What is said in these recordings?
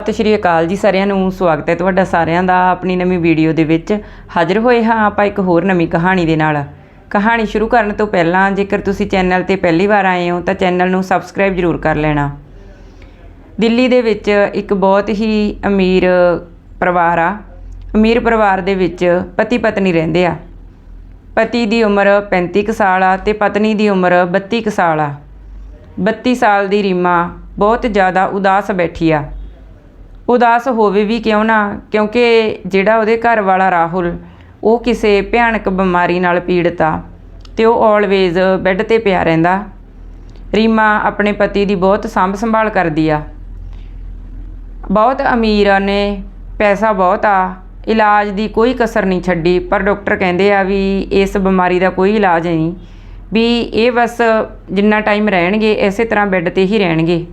ਸਤਿ ਸ਼੍ਰੀ ਅਕਾਲ ਜੀ ਸਾਰਿਆਂ ਨੂੰ ਸਵਾਗਤ ਹੈ ਤੁਹਾਡਾ ਸਾਰਿਆਂ ਦਾ ਆਪਣੀ ਨਵੀਂ ਵੀਡੀਓ ਦੇ ਵਿੱਚ। ਹਾਜ਼ਰ ਹੋਏ ਹਾਂ ਆਪਾਂ ਇੱਕ ਹੋਰ ਨਵੀਂ ਕਹਾਣੀ ਦੇ ਨਾਲ। ਕਹਾਣੀ ਸ਼ੁਰੂ ਕਰਨ ਤੋਂ ਪਹਿਲਾਂ ਜੇਕਰ ਤੁਸੀਂ ਚੈਨਲ ਤੇ ਪਹਿਲੀ ਵਾਰ ਆਏ ਹੋ ਤਾਂ ਚੈਨਲ ਨੂੰ ਸਬਸਕ੍ਰਾਈਬ ਜ਼ਰੂਰ ਕਰ ਲੈਣਾ। ਦਿੱਲੀ ਦੇ ਵਿੱਚ ਇੱਕ ਬਹੁਤ ਹੀ ਅਮੀਰ ਪਰਿਵਾਰ ਆ। ਅਮੀਰ ਪਰਿਵਾਰ ਦੇ ਵਿੱਚ ਪਤੀ ਪਤਨੀ ਰਹਿੰਦੇ ਆ। ਪਤੀ ਦੀ ਉਮਰ 35 ਕੁ ਸਾਲ ਆ ਤੇ ਪਤਨੀ ਦੀ ਉਮਰ 32 ਕੁ ਸਾਲ ਆ। 32 ਸਾਲ ਦੀ ਰੀਮਾ ਬਹੁਤ ਜ਼ਿਆਦਾ ਉਦਾਸ ਬੈਠੀ ਆ। ਉਦਾਸ ਹੋਵੇ ਵੀ ਕਿਉਂ ਨਾ, ਕਿਉਂਕਿ ਜਿਹੜਾ ਉਹਦੇ ਘਰ ਵਾਲਾ ਰਾਹੁਲ, ਉਹ ਕਿਸੇ ਭਿਆਨਕ ਬਿਮਾਰੀ ਨਾਲ ਪੀੜਤ ਆ ਤੇ ਉਹ ਆਲਵੇਜ਼ ਬੈੱਡ ਤੇ ਪਿਆ ਰਹਿੰਦਾ। ਰੀਮਾ ਆਪਣੇ ਪਤੀ ਦੀ ਬਹੁਤ ਸੰਭ ਸੰਭਾਲ ਕਰਦੀ ਆ। ਬਹੁਤ ਅਮੀਰ ਆ ਨੇ, ਪੈਸਾ ਬਹੁਤ ਆ, ਇਲਾਜ ਦੀ ਕੋਈ ਕਸਰ ਨਹੀਂ ਛੱਡੀ, ਪਰ ਡਾਕਟਰ ਕਹਿੰਦੇ ਆ ਵੀ ਇਸ ਬਿਮਾਰੀ ਦਾ ਕੋਈ ਇਲਾਜ ਨਹੀਂ, ਵੀ ਇਹ ਬਸ ਜਿੰਨਾ ਟਾਈਮ ਰਹਿਣਗੇ, ਇਸੇ ਤਰ੍ਹਾਂ ਬੈੱਡ ਤੇ ਹੀ ਰਹਿਣਗੇ।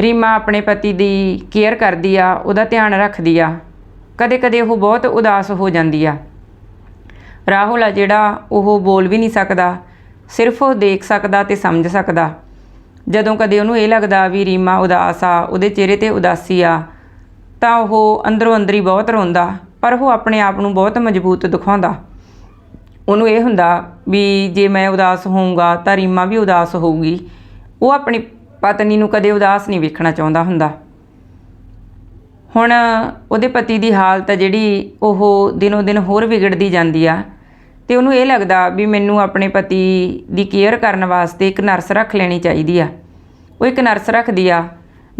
ਰੀਮਾ ਆਪਣੇ ਪਤੀ ਦੀ ਕੇਅਰ ਕਰਦੀ ਆ, ਉਹਦਾ ਧਿਆਨ ਰੱਖਦੀ ਆ। ਕਦੇ-ਕਦੇ ਉਹ ਬਹੁਤ ਉਦਾਸ ਹੋ ਜਾਂਦੀ ਆ। ਰਾਹੁਲ ਆ ਜਿਹੜਾ ਉਹ ਬੋਲ ਵੀ ਨਹੀਂ ਸਕਦਾ, ਸਿਰਫ ਉਹ ਦੇਖ ਸਕਦਾ ਤੇ ਸਮਝ ਸਕਦਾ। ਜਦੋਂ ਕਦੇ ਉਹਨੂੰ ਇਹ ਲੱਗਦਾ ਵੀ ਰੀਮਾ ਉਦਾਸ ਆ, ਉਹਦੇ ਚਿਹਰੇ ਤੇ ਉਦਾਸੀ ਆ, ਤਾਂ ਉਹ ਅੰਦਰੋਂ ਅੰਦਰ ਹੀ ਬਹੁਤ ਰੋਂਦਾ, ਪਰ ਉਹ ਆਪਣੇ ਆਪ ਨੂੰ ਬਹੁਤ ਮਜ਼ਬੂਤ ਦਿਖਾਉਂਦਾ। ਉਹਨੂੰ ਇਹ ਹੁੰਦਾ ਵੀ ਜੇ ਮੈਂ ਉਦਾਸ ਹੋਊਂਗਾ ਤਾਂ ਰੀਮਾ ਵੀ ਉਦਾਸ ਹੋਊਗੀ। ਉਹ ਆਪਣੀ ਪਤਨੀ ਨੂੰ ਕਦੇ ਉਦਾਸ ਨਹੀਂ ਵੇਖਣਾ ਚਾਹੁੰਦਾ ਹੁੰਦਾ। ਹੁਣ ਉਹਦੇ ਪਤੀ ਦੀ ਹਾਲਤ ਆ ਜਿਹੜੀ ਉਹ ਦਿਨੋ ਦਿਨ ਹੋਰ ਵਿਗੜਦੀ ਜਾਂਦੀ ਆ ਤੇ ਉਹਨੂੰ ਇਹ ਲੱਗਦਾ ਵੀ ਮੈਨੂੰ ਆਪਣੇ ਪਤੀ ਦੀ ਕੇਅਰ ਕਰਨ ਵਾਸਤੇ ਇੱਕ ਨਰਸ ਰੱਖ ਲੈਣੀ ਚਾਹੀਦੀ ਆ। ਉਹ ਇੱਕ ਨਰਸ ਰੱਖਦੀ ਆ।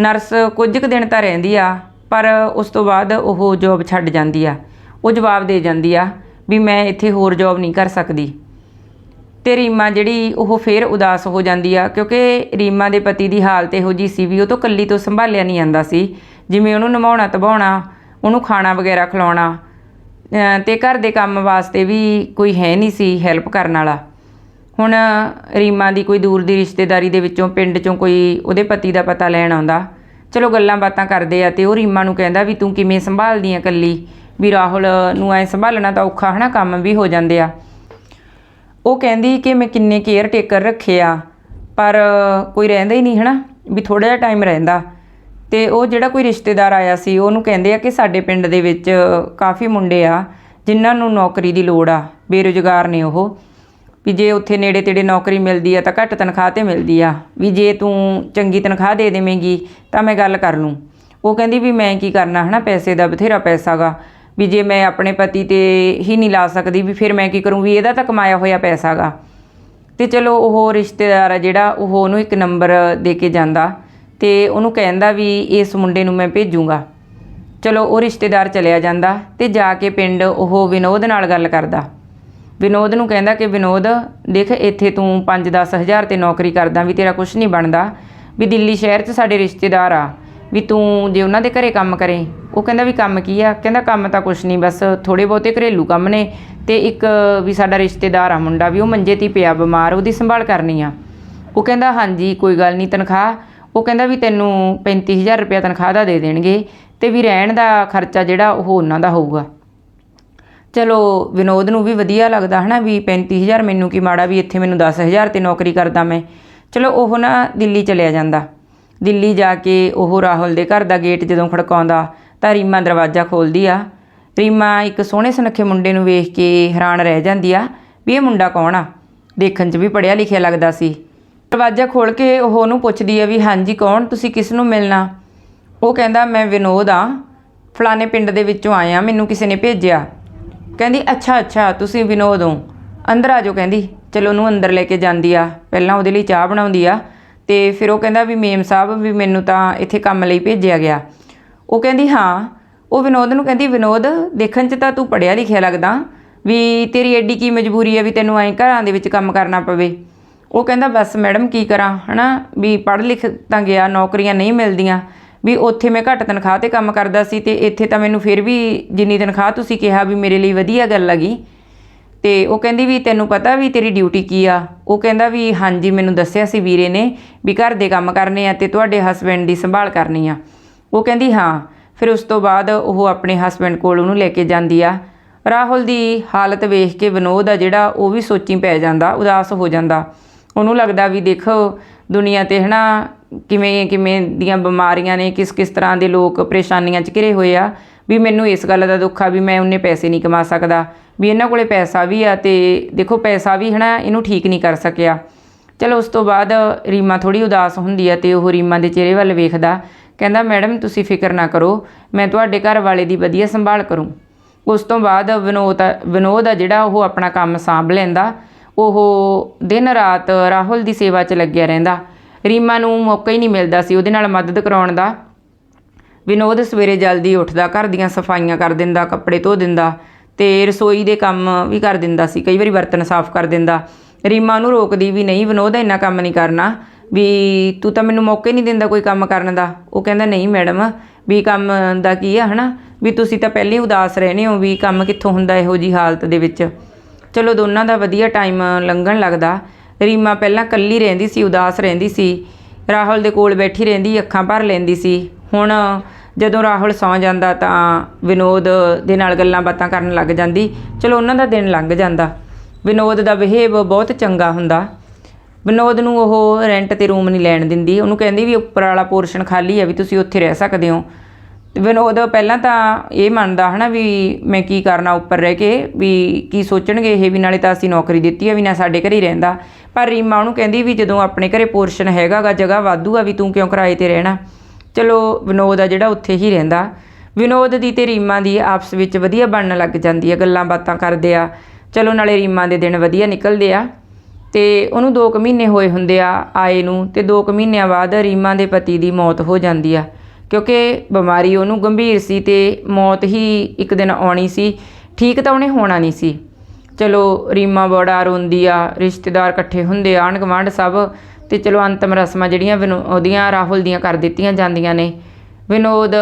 ਨਰਸ ਕੁਝ ਕੁ ਦਿਨ ਤਾਂ ਰਹਿੰਦੀ ਆ, ਪਰ ਉਸ ਤੋਂ ਬਾਅਦ ਉਹ ਜੋਬ ਛੱਡ ਜਾਂਦੀ ਆ। ਉਹ ਜਵਾਬ ਦੇ ਜਾਂਦੀ ਆ ਵੀ ਮੈਂ ਇੱਥੇ ਹੋਰ ਜੋਬ ਨਹੀਂ ਕਰ ਸਕਦੀ। ਤੇ ਰੀਮਾ ਜਿਹੜੀ ਉਹ ਫੇਰ ਉਦਾਸ ਹੋ ਜਾਂਦੀ ਆ, ਕਿਉਂਕਿ ਰੀਮਾ ਦੇ ਪਤੀ ਦੀ ਹਾਲਤ ਇਹੋ ਜੀ ਸੀ ਵੀ ਉਹ ਤੋਂ ਕੱਲੀ ਤੋਂ ਸੰਭਾਲਿਆ ਨਹੀਂ ਜਾਂਦਾ ਸੀ। ਜਿਵੇਂ ਉਹਨੂੰ ਨਵਾਉਣਾ, ਤਬਾਉਣਾ, ਉਹਨੂੰ ਖਾਣਾ ਵਗੈਰਾ ਖਿਲਾਉਣਾ, ਅਹ ਤੇ ਘਰ ਦੇ ਕੰਮ ਵਾਸਤੇ ਵੀ ਕੋਈ ਹੈ ਨਹੀਂ ਸੀ ਹੈਲਪ ਕਰਨ ਵਾਲਾ। ਹੁਣ ਰੀਮਾ ਦੀ ਕੋਈ ਦੂਰ ਦੀ ਰਿਸ਼ਤੇਦਾਰੀ ਦੇ ਵਿੱਚੋਂ ਪਿੰਡ ਚੋਂ ਕੋਈ ਉਹਦੇ ਪਤੀ ਦਾ ਪਤਾ ਲੈਣ ਆਉਂਦਾ। ਚਲੋ ਗੱਲਾਂ ਬਾਤਾਂ ਕਰਦੇ ਆ ਤੇ ਉਹ ਰੀਮਾ ਨੂੰ ਕਹਿੰਦਾ ਵੀ ਤੂੰ ਕਿਵੇਂ ਸੰਭਾਲਦੀ ਆ ਕੱਲੀ ਵੀ ਰਾਹੁਲ ਨੂੰ ਐ ਸੰਭਾਲਣਾ ਤਾਂ ਔਖਾ ਹਨਾ, ਕੰਮ ਵੀ ਹੋ ਜਾਂਦੇ ਆ। ਉਹ ਕਹਿੰਦੀ ਕਿ ਮੈਂ ਕਿੰਨੇ ਕੇਅਰ ਟੇਕਰ ਰੱਖੇ ਆ, ਪਰ ਕੋਈ ਰਹਿੰਦਾ ਹੀ ਨਹੀਂ, ਹਨਾ? ਵੀ ਥੋੜਾ ਜਿਹਾ ਟਾਈਮ ਰਹਿੰਦਾ। ਤੇ ਉਹ ਜਿਹੜਾ ਕੋਈ ਰਿਸ਼ਤੇਦਾਰ ਆਇਆ ਸੀ, ਉਹਨੂੰ ਕਹਿੰਦੇ ਆ ਕਿ ਸਾਡੇ ਪਿੰਡ ਦੇ ਵਿੱਚ ਕਾਫੀ ਮੁੰਡੇ ਆ, ਜਿਨ੍ਹਾਂ ਨੂੰ ਨੌਕਰੀ ਦੀ ਲੋੜ ਆ, ਬੇਰੁਜ਼ਗਾਰ ਨੇ ਉਹ। ਵੀ ਜੇ ਉੱਥੇ ਨੇੜੇ ਤੇੜੇ ਨੌਕਰੀ ਮਿਲਦੀ ਆ ਤਾਂ ਘੱਟ ਤਨਖਾਹ ਤੇ ਮਿਲਦੀ ਆ। ਵੀ ਜੇ ਤੂੰ ਚੰਗੀ ਤਨਖਾਹ ਦੇ ਦੇਵੇਂਗੀ ਤਾਂ ਮੈਂ ਗੱਲ ਕਰ ਲੂੰ। ਉਹ ਕਹਿੰਦੀ ਵੀ ਮੈਂ ਕੀ ਕਰਨਾ, ਹਨਾ? ਪੈਸੇ ਦਾ ਬਥੇਰਾ ਪੈਸਾ ਗਾ ਵੀ ਜੇ ਮੈਂ ਆਪਣੇ ਪਤੀ ਤੇ ਹੀ ਨਹੀਂ ਲਾ ਸਕਦੀ, ਵੀ ਫਿਰ ਮੈਂ ਕੀ ਕਰੂੰ? ਵੀ ਇਹਦਾ ਤਾਂ ਕਮਾਇਆ ਹੋਇਆ ਪੈਸਾ ਗਾ। ਤੇ ਚਲੋ ਉਹ ਰਿਸ਼ਤੇਦਾਰ ਆ ਜਿਹੜਾ, ਉਹ ਉਹਨੂੰ ਇੱਕ ਨੰਬਰ ਦੇ ਕੇ ਜਾਂਦਾ ਤੇ ਉਹਨੂੰ ਕਹਿੰਦਾ ਵੀ ਇਸ ਮੁੰਡੇ ਨੂੰ ਮੈਂ ਭੇਜੂੰਗਾ। ਚਲੋ ਉਹ ਰਿਸ਼ਤੇਦਾਰ ਚਲਿਆ ਜਾਂਦਾ ਤੇ ਜਾ ਕੇ ਪਿੰਡ ਉਹ ਵਿਨੋਦ ਨਾਲ ਗੱਲ ਕਰਦਾ। ਵਿਨੋਦ ਨੂੰ ਕਹਿੰਦਾ ਕਿ ਵਿਨੋਦ, ਦੇਖ ਇੱਥੇ ਤੂੰ 5-10 ਹਜ਼ਾਰ ਤੇ ਨੌਕਰੀ ਕਰਦਾ ਵੀ ਤੇਰਾ ਕੁਝ ਨਹੀਂ ਬਣਦਾ, ਵੀ ਦਿੱਲੀ ਸ਼ਹਿਰ 'ਚ ਸਾਡੇ ਰਿਸ਼ਤੇਦਾਰ ਆ। ਵੀ ਤੂੰ ਜੇ ਉਹਨਾਂ ਦੇ ਘਰੇ ਕੰਮ ਕਰੇ, ਉਹ ਕਹਿੰਦਾ ਵੀ ਕੰਮ ਕੀ ਆ? ਕਹਿੰਦਾ ਕੰਮ ਤਾਂ ਕੁਛ ਨਹੀਂ, ਬਸ ਥੋੜੇ ਬਹੁਤੇ ਘਰੇਲੂ ਕੰਮ ਨੇ ਤੇ ਇੱਕ ਵੀ ਸਾਡਾ ਰਿਸ਼ਤੇਦਾਰ ਆ ਮੁੰਡਾ ਵੀ, ਉਹ ਮੰਜੇ ਤੇ ਪਿਆ ਬਿਮਾਰ, ਉਹਦੀ ਸੰਭਾਲ ਕਰਨੀ ਆ। ਉਹ ਕਹਿੰਦਾ ਹਾਂਜੀ, ਕੋਈ ਗੱਲ ਨਹੀਂ, ਤਨਖਾਹ। ਉਹ ਕਹਿੰਦਾ ਵੀ ਤੈਨੂੰ 35000 ਰੁਪਏ ਤਨਖਾਹ ਦਾ ਦੇ ਦੇਣਗੇ ਤੇ ਵੀ ਰਹਿਣ ਦਾ ਖਰਚਾ ਜਿਹੜਾ ਉਹ ਉਹਨਾਂ ਦਾ ਹੋਊਗਾ। ਚਲੋ, ਵਿਨੋਦ ਨੂੰ ਵੀ ਵਧੀਆ ਲੱਗਦਾ ਹਨਾ ਵੀ 35000 ਮੈਨੂੰ ਕੀ ਮਾੜਾ, ਵੀ ਇੱਥੇ ਮੈਨੂੰ 10000 ਤੇ ਨੌਕਰੀ ਕਰਦਾ ਮੈਂ। ਚਲੋ, ਉਹ ਨਾ ਦਿੱਲੀ ਚਲਿਆ ਜਾਂਦਾ। ਦਿੱਲੀ ਜਾ ਕੇ ਉਹ ਰਾਹੁਲ ਦੇ ਘਰ ਦਾ ਗੇਟ ਜਦੋਂ ਖੜਕਾਉਂਦਾ ਤਾਂ ਰੀਮਾ ਦਰਵਾਜ਼ਾ ਖੋਲਦੀ ਆ। ਰੀਮਾ ਇੱਕ ਸੋਹਣੇ ਸੁਨੱਖੇ ਮੁੰਡੇ ਨੂੰ ਵੇਖ ਕੇ ਹੈਰਾਨ ਰਹਿ ਜਾਂਦੀ ਆ ਵੀ ਇਹ ਮੁੰਡਾ ਕੌਣ ਆ? ਦੇਖਣ 'ਚ ਵੀ ਪੜ੍ਹਿਆ ਲਿਖਿਆ ਲੱਗਦਾ ਸੀ। ਦਰਵਾਜ਼ਾ ਖੋਲ ਕੇ ਉਹ ਉਹਨੂੰ ਪੁੱਛਦੀ ਆ ਵੀ ਹਾਂਜੀ, ਕੌਣ? ਤੁਸੀਂ ਕਿਸ ਨੂੰ ਮਿਲਣਾ? ਉਹ ਕਹਿੰਦਾ, ਮੈਂ ਵਿਨੋਦ ਆ। ਫਲਾਣੇ ਪਿੰਡ ਦੇ ਵਿੱਚੋਂ ਆਇਆ, ਮੈਨੂੰ ਕਿਸੇ ਨੇ ਭੇਜਿਆ। ਕਹਿੰਦੀ, ਅੱਛਾ ਅੱਛਾ, ਤੁਸੀਂ ਵਿਨੋਦ ਹੋ। ਅੰਦਰ ਆ ਜਾਓ, ਕਹਿੰਦੀ। ਚਲੋ ਉਹਨੂੰ ਅੰਦਰ ਲੈ ਕੇ ਜਾਂਦੀ ਆ। ਪਹਿਲਾਂ ਉਹਦੇ ਲਈ ਚਾਹ ਬਣਾਉਂਦੀ ਆ। ਤੇ ਫਿਰ ਉਹ ਕਹਿੰਦਾ ਵੀ ਮੇਮ ਸਾਹਿਬ ਵੀ ਮੈਨੂੰ ਤਾਂ ਇੱਥੇ ਕੰਮ ਲਈ ਭੇਜਿਆ ਗਿਆ। ਉਹ ਕਹਿੰਦੀ, ਹਾਂ। ਉਹ ਵਿਨੋਦ ਨੂੰ ਕਹਿੰਦੀ, ਵਿਨੋਦ, ਦੇਖਣ 'ਚ ਤਾਂ ਤੂੰ ਪੜ੍ਹਿਆ ਲਿਖਿਆ ਲੱਗਦਾ ਵੀ ਤੇਰੀ ਐਡੀ ਕੀ ਮਜਬੂਰੀ ਹੈ ਵੀ ਤੈਨੂੰ ਐਂ ਘਰਾਂ ਦੇ ਵਿੱਚ ਕੰਮ ਕਰਨਾ ਪਵੇ? ਉਹ ਕਹਿੰਦਾ, ਬਸ ਮੈਡਮ, ਕੀ ਕਰਾਂ, ਹਨਾ? ਵੀ ਪੜ੍ਹ ਲਿਖ ਤਾਂ ਗਿਆ, ਨੌਕਰੀਆਂ ਨਹੀਂ ਮਿਲਦੀਆਂ। ਵੀ ਉੱਥੇ ਮੈਂ ਘੱਟ ਤਨਖਾਹ ਤੇ ਕੰਮ ਕਰਦਾ ਸੀ ਤੇ ਇੱਥੇ ਤਾਂ ਮੈਨੂੰ ਫਿਰ ਵੀ ਜਿੰਨੀ ਤਨਖਾਹ ਤੁਸੀਂ ਕਿਹਾ ਵੀ ਮੇਰੇ ਲਈ ਵਧੀਆ ਗੱਲ ਲੱਗੀ ਤੇ ਉਹ ਕਹਿੰਦੀ ਵੀ ਤੈਨੂੰ ਪਤਾ ਵੀ ਤੇਰੀ ਡਿਊਟੀ ਕੀ ਆ। ਉਹ ਕਹਿੰਦਾ ਵੀ ਹਾਂਜੀ, ਮੈਨੂੰ ਦੱਸਿਆ ਸੀ ਵੀਰੇ ਨੇ ਵੀ ਘਰ ਦੇ ਕੰਮ ਕਰਨੇ ਆ ਤੇ ਤੁਹਾਡੇ ਹਸਬੰਡ ਦੀ ਸੰਭਾਲ ਕਰਨੀ ਆ। ਉਹ ਕਹਿੰਦੀ ਹਾਂ। ਫਿਰ ਉਸ ਤੋਂ ਬਾਅਦ ਉਹ ਆਪਣੇ ਹਸਬੰਡ ਕੋਲ ਉਹਨੂੰ ਲੈ ਕੇ ਜਾਂਦੀ ਆ। ਰਾਹੁਲ ਦੀ ਹਾਲਤ ਵੇਖ ਕੇ ਵਿਨੋਦ ਆ ਜਿਹੜਾ, ਉਹ ਵੀ ਸੋਚੀ ਪੈ ਜਾਂਦਾ, ਉਦਾਸ ਹੋ ਜਾਂਦਾ। ਉਹਨੂੰ ਲੱਗਦਾ ਵੀ ਦੇਖੋ, ਦੁਨੀਆ ਤੇ ਹਨਾ ਕਿਵੇਂ ਕਿਵੇਂ ਦੀਆਂ ਬਿਮਾਰੀਆਂ ਨੇ ਕਿਸ ਕਿਸ ਤਰ੍ਹਾਂ ਦੇ ਲੋਕ ਪਰੇਸ਼ਾਨੀਆਂ 'ਚ ਘਿਰੇ ਹੋਏ ਆ। ਵੀ ਮੈਨੂੰ ਇਸ ਗੱਲ ਦਾ ਦੁੱਖ ਆ ਵੀ ਮੈਂ ਉਹਨੇ ਪੈਸੇ ਨਹੀਂ ਕਮਾ ਸਕਦਾ, ਵੀ ਇਹਨਾਂ ਕੋਲੇ ਪੈਸਾ ਵੀ ਆ ਤੇ ਦੇਖੋ ਪੈਸਾ ਵੀ ਹਨਾ ਇਹਨੂੰ ਠੀਕ ਨਹੀਂ ਕਰ ਸਕਿਆ। ਚਲੋ ਉਸ ਤੋਂ ਬਾਅਦ ਰੀਮਾ ਥੋੜੀ ਉਦਾਸ ਹੁੰਦੀ ਆ ਤੇ ਉਹ ਰੀਮਾ ਦੇ ਚਿਹਰੇ ਵੱਲ ਵੇਖਦਾ, ਕਹਿੰਦਾ, ਮੈਡਮ, ਤੁਸੀਂ ਫਿਕਰ ਨਾ ਕਰੋ, ਮੈਂ ਤੁਹਾਡੇ ਘਰ ਵਾਲੇ ਦੀ ਵਧੀਆ ਸੰਭਾਲ ਕਰੂੰ। ਉਸ ਤੋਂ ਬਾਅਦ ਵਿਨੋਦ ਆ- ਵਿਨੋਦ ਆ ਜਿਹੜਾ ਉਹ ਆਪਣਾ ਕੰਮ ਸਾਂਭ ਲੈਂਦਾ, ਉਹ ਦਿਨ ਰਾਤ ਰਾਹੁਲ ਦੀ ਸੇਵਾ 'ਚ ਲੱਗਿਆ ਰਹਿੰਦਾ। ਰੀਮਾ ਨੂੰ ਮੌਕਾ ਹੀ ਨਹੀਂ ਮਿਲਦਾ ਸੀ ਉਹਦੇ ਨਾਲ ਮਦਦ ਕਰਾਉਣ ਦਾ। ਵਿਨੋਦ ਸਵੇਰੇ ਜਲਦੀ ਉੱਠਦਾ, ਘਰ ਦੀਆਂ ਸਫਾਈਆਂ ਕਰ ਦਿੰਦਾ, ਕੱਪੜੇ ਧੋ ਦਿੰਦਾ ਤੇ ਰਸੋਈ ਦੇ ਕੰਮ ਵੀ ਕਰ ਦਿੰਦਾ ਸੀ, ਕਈ ਵਾਰੀ ਬਰਤਨ ਸਾਫ਼ ਕਰ ਦਿੰਦਾ। ਰੀਮਾ ਨੂੰ ਰੋਕਦੀ ਵੀ ਨਹੀਂ, ਵਿਨੋਦ, ਇੰਨਾ ਕੰਮ ਨਹੀਂ ਕਰਨਾ ਵੀ ਤੂੰ ਤਾਂ ਮੈਨੂੰ ਮੌਕੇ ਨਹੀਂ ਦਿੰਦਾ ਕੋਈ ਕੰਮ ਕਰਨ ਦਾ। ਉਹ ਕਹਿੰਦਾ, ਨਹੀਂ ਮੈਡਮ, ਵੀ ਕੰਮ ਦਾ ਕੀ ਆ, ਹਨਾ? ਵੀ ਤੁਸੀਂ ਤਾਂ ਪਹਿਲੇ ਹੀ ਉਦਾਸ ਰਹਿੰਦੇ ਹੋ ਵੀ ਕੰਮ ਕਿੱਥੋਂ ਹੁੰਦਾ ਇਹੋ ਜੀ ਹਾਲਤ ਦੇ ਵਿੱਚ। ਚਲੋ, ਦੋਨਾਂ ਦਾ ਵਧੀਆ ਟਾਈਮ ਲੰਘਣ ਲੱਗਦਾ। ਰੀਮਾ ਪਹਿਲਾਂ ਕੱਲੀ ਰਹਿੰਦੀ ਸੀ, ਉਦਾਸ ਰਹਿੰਦੀ ਸੀ। ਰਾਹੁਲ ਦੇ ਕੋਲ ਬੈਠੀ ਰਹਿੰਦੀ, ਅੱਖਾਂ ਭਰ ਲੈਂਦੀ ਸੀ। ਹੁਣ ਜਦੋਂ ਰਾਹੁਲ ਸੌਂ ਜਾਂਦਾ ਤਾਂ ਵਿਨੋਦ ਦੇ ਨਾਲ ਗੱਲਾਂ ਬਾਤਾਂ ਕਰਨ ਲੱਗ ਜਾਂਦੀ। ਚਲੋ ਉਹਨਾਂ ਦਾ ਦਿਨ ਲੰਘ ਜਾਂਦਾ। ਵਿਨੋਦ ਦਾ ਬਿਹੇਵ ਬਹੁਤ ਚੰਗਾ ਹੁੰਦਾ। ਵਿਨੋਦ ਨੂੰ ਉਹ ਰੈਂਟ ਤੇ ਰੂਮ ਨਹੀਂ ਲੈਣ ਦਿੰਦੀ। ਉਹਨੂੰ ਕਹਿੰਦੀ ਵੀ ਉੱਪਰ ਵਾਲਾ ਪੋਰਸ਼ਨ ਖਾਲੀ ਹੈ ਵੀ ਤੁਸੀਂ ਉੱਥੇ ਰਹਿ ਸਕਦੇ ਹੋ। ਤੇ ਵਿਨੋਦ ਪਹਿਲਾਂ ਤਾਂ ਇਹ ਮੰਨਦਾ ਹਨਾ ਵੀ ਮੈਂ ਕੀ ਕਰਨਾ ਉੱਪਰ ਰਹਿ ਕੇ, ਵੀ ਕੀ ਸੋਚਣਗੇ ਇਹ ਵੀ ਨਾਲੇ ਤਾਂ ਅਸੀਂ ਨੌਕਰੀ ਦਿੱਤੀ ਹੈ ਵੀ ਨਾ ਸਾਡੇ ਘਰੇ ਹੀ ਰਹਿੰਦਾ। ਪਰ ਰੀਮਾ ਉਹਨੂੰ ਕਹਿੰਦੀ ਵੀ ਜਦੋਂ ਆਪਣੇ ਘਰੇ ਪੋਰਸ਼ਨ ਹੈਗਾਗਾ, ਜਗ੍ਹਾ ਵਾਧੂ ਆ ਵੀ ਤੂੰ ਕਿਉਂ ਕਿਰਾਏ ਤੇ ਰਹਿਣਾ? ਚਲੋ ਵਿਨੋਦ ਆ ਜਿਹੜਾ ਉੱਥੇ ਹੀ ਰਹਿੰਦਾ। ਵਿਨੋਦ ਦੀ ਤੇ ਰੀਮਾ ਦੀ ਆਪਸ ਵਿੱਚ ਵਧੀਆ ਬਣਨ ਲੱਗ ਜਾਂਦੀ ਹੈ ਗੱਲਾਂ ਬਾਤਾਂ ਕਰਦੇ ਆ। ਚਲੋ ਨਾਲੇ ਰੀਮਾ ਦੇ ਦਿਨ ਵਧੀਆ ਨਿਕਲਦੇ ਆ। ਤੇ ਉਹਨੂੰ 2 ਕੁ ਮਹੀਨੇ ਹੋਏ ਹੁੰਦੇ ਆ ਆਏ ਨੂੰ ਤੇ 2 ਕੁ ਮਹੀਨਿਆਂ ਬਾਅਦ ਰੀਮਾ ਦੇ ਪਤੀ ਦੀ ਮੌਤ ਹੋ ਜਾਂਦੀ ਆ। ਕਿਉਂਕਿ ਬਿਮਾਰੀ ਉਹਨੂੰ ਗੰਭੀਰ ਸੀ ਤੇ ਮੌਤ ਹੀ ਇੱਕ ਦਿਨ ਆਉਣੀ ਸੀ। ਠੀਕ ਤਾਂ ਉਹਨੇ ਹੋਣਾ ਨਹੀਂ ਸੀ। ਚਲੋ ਰੀਮਾ ਬੜਾ ਰੋਂਦੀ ਆ, ਰਿਸ਼ਤੇਦਾਰ ਇਕੱਠੇ ਹੁੰਦੇ ਆਣ ਗੁਆਂਢ ਸਭ ਤੇ ਚਲੋ ਅੰਤਮ ਰਸਮਾਂ ਜਿਹੜੀਆਂ ਵਿਨੋ- ਉਹਦੀਆਂ ਰਾਹੁਲ ਦੀਆਂ ਕਰ ਦਿੱਤੀਆਂ ਜਾਂਦੀਆਂ ਨੇ। ਵਿਨੋਦ